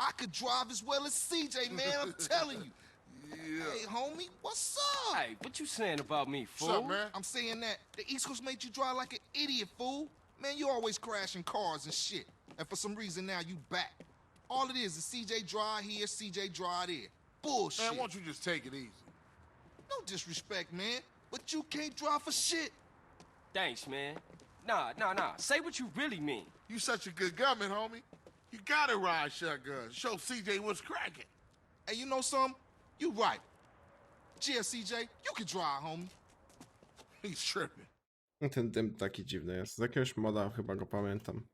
I could drive as well as CJ, man. I'm telling you. Hey, homie, what's up? Hey, what you saying about me, fool? What's up, man? I'm saying that the East Coast made you drive like an idiot, fool. Man, you always crashing cars and shit. And for some reason now you back. All it is is CJ drive here, CJ drive there. Bullshit. Man, why don't you just take it easy? No disrespect, man. But you can't drive for shit. Thanks, man. Nah, nah, nah. Say what you really mean. You such a good gunman, homie. You gotta ride shotgun. Show CJ what's cracking. And you know something? You right. Yeah, CJ, you can drive, homie. He's tripping. Ten dym taki dziwny jest. Z jakiegoś moda chyba go pamiętam.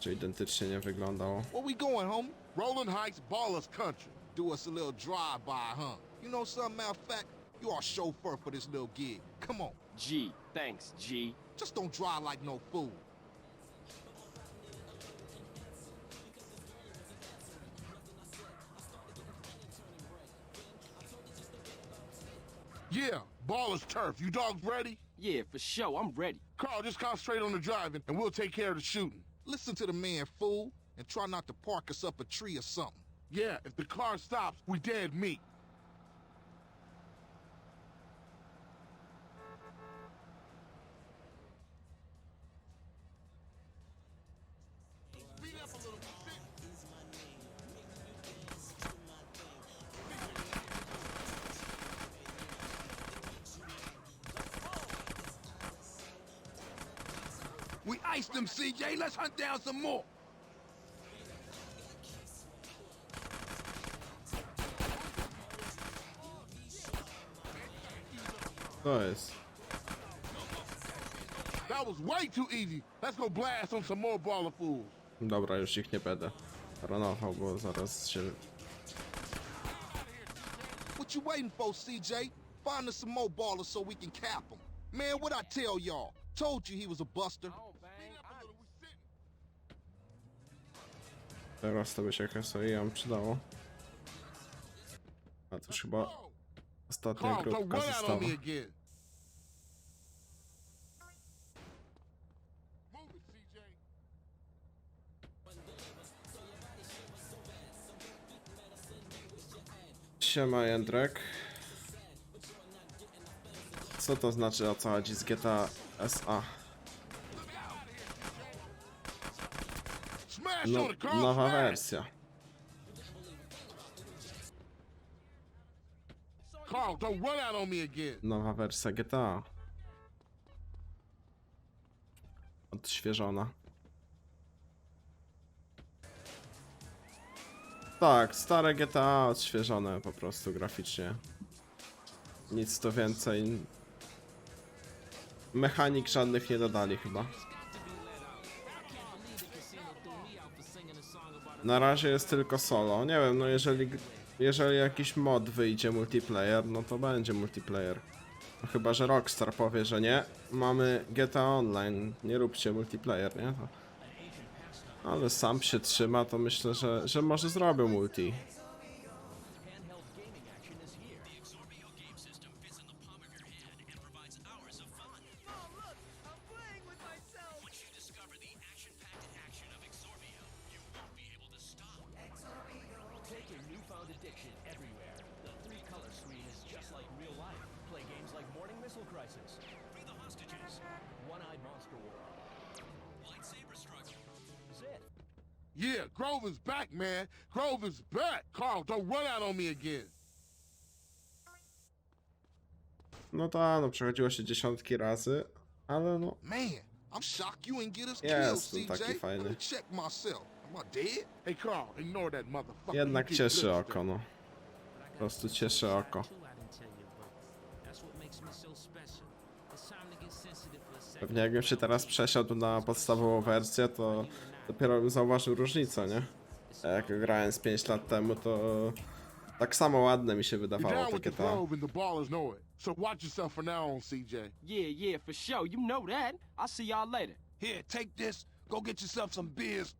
Czy identycznie nie wyglądał. Where we going, homie? Rolling Heights, Ballers Country. Do us a little drive-by, huh? You know something, matter of fact, you are chauffeur for this little gig. Come on. G. Thanks, G. Just don't drive like no fool. Yeah, ball is Turf. You dogs ready? Yeah, for sure. I'm ready. Carl, just concentrate on the driving, and we'll take care of the shooting. Listen to the man, fool, and try not to park us up a tree or something. Yeah, if the car stops, we dead meat. We iced them, CJ. Let's hunt down some more. Jest. That was way too easy. Let's go blast on some more baller fools. Dobra, już ich nie będę ranował, bo zaraz się... What you waiting for, CJ? Find us some more ballers so we can cap them. Man, what I tell y'all? Told you he was a buster. Teraz to by się ją przydało. A to już chyba Whoa. ostatnia Carl, don't grupka run out została. on me again. Move it, CJ. Siema Jędrek. Co to znaczy o co chodzi z GTA SA? No, nowa wersja. Nowa wersja GTA. Odświeżona. Tak, stare GTA odświeżone po prostu graficznie. Nic to więcej. Mechanik żadnych nie dodali chyba. Na razie jest tylko solo. Nie wiem, no jeżeli, jeżeli jakiś mod wyjdzie multiplayer, no to będzie multiplayer. No chyba, że Rockstar powie, że nie. Mamy GTA Online, nie róbcie multiplayer, nie? To... Ale sam się trzyma, to myślę, że, że może zrobię multi. Missile Crisis. Free the hostages. One-Eyed Monster World. Lightsaber struggle. Zit. Yeah, Grover's back, man. Grover's back. Carl, don't run out on me again. No tak, no przechodziło się dziesiątki razy, ale no Man, I'm shocked you ain't get us Jest killed, CJ. taki fajny. Let me check myself. Am I dead? Hey, Carl, ignore that motherfucker. jednak You get cieszy good oko, no. Po prostu cieszy oko. Pewnie jakbym się teraz przesiadł na podstawową wersję, to dopiero bym zauważył różnicę, nie? A jak grałem z 5 lat temu, to tak samo ładne mi się You're wydawało down with takie the to. Grove and the ballers know it. So watch yourself from now on, CJ. Yeah, yeah, for sure. You know that. I'll see y'all later. Here, take this. Go get yourself some beers